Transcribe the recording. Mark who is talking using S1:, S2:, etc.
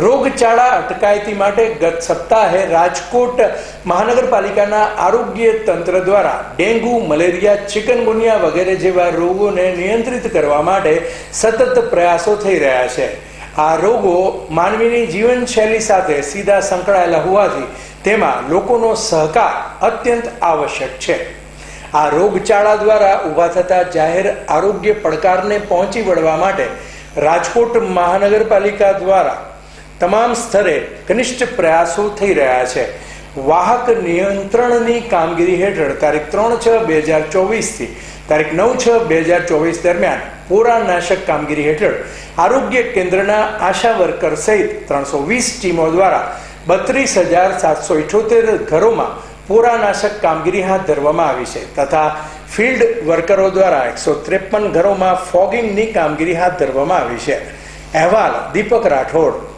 S1: રોગચાળા અટકાયતી માટે ગત સપ્તાહે રાજકોટ મહાનગરપાલિકાના આરોગ્ય તંત્ર દ્વારા ડેન્ગુ, મલેરિયા, ચિકનગુનિયા વગેરે જેવા રોગોને નિયંત્રિત કરવા માટે સતત પ્રયાસો થઈ રહ્યા છે. આ રોગો માનવીની જીવનશૈલી સાથે સીધા સંકળાયેલા હોવાથી તેમાં લોકોનો સહકાર અત્યંત આવશ્યક છે. આ રોગચાળા દ્વારા ઊભા થતા જાહેર આરોગ્ય પડકારને પહોંચી વળવા માટે રાજકોટ મહાનગરપાલિકા દ્વારા તમામ સ્તરે ઘનિષ્ઠ પ્રયાસો થઈ રહ્યા છે. વાહક નિયંત્રણની કામગીરી હેઠળ તારીખ ત્રણ છ બે હજાર ચોવીસથી તારીખ નવ છ બે હજાર ચોવીસ દરમિયાન પુરાનાશક કામગીરી હેઠળ આરોગ્ય કેન્દ્રના આશા વર્કર સહિત ત્રણસો વીસ ટીમો દ્વારા બત્રીસ હજાર સાતસો ઇઠોતેર ઘરોમાં પોરાનાશક કામગીરી હાથ ધરવામાં આવી છે તથા ફિલ્ડ વર્કરો દ્વારા એકસો ત્રેપન ઘરોમાં ફોગિંગની કામગીરી હાથ ધરવામાં આવી છે. અહેવાલ દીપક રાઠોડ.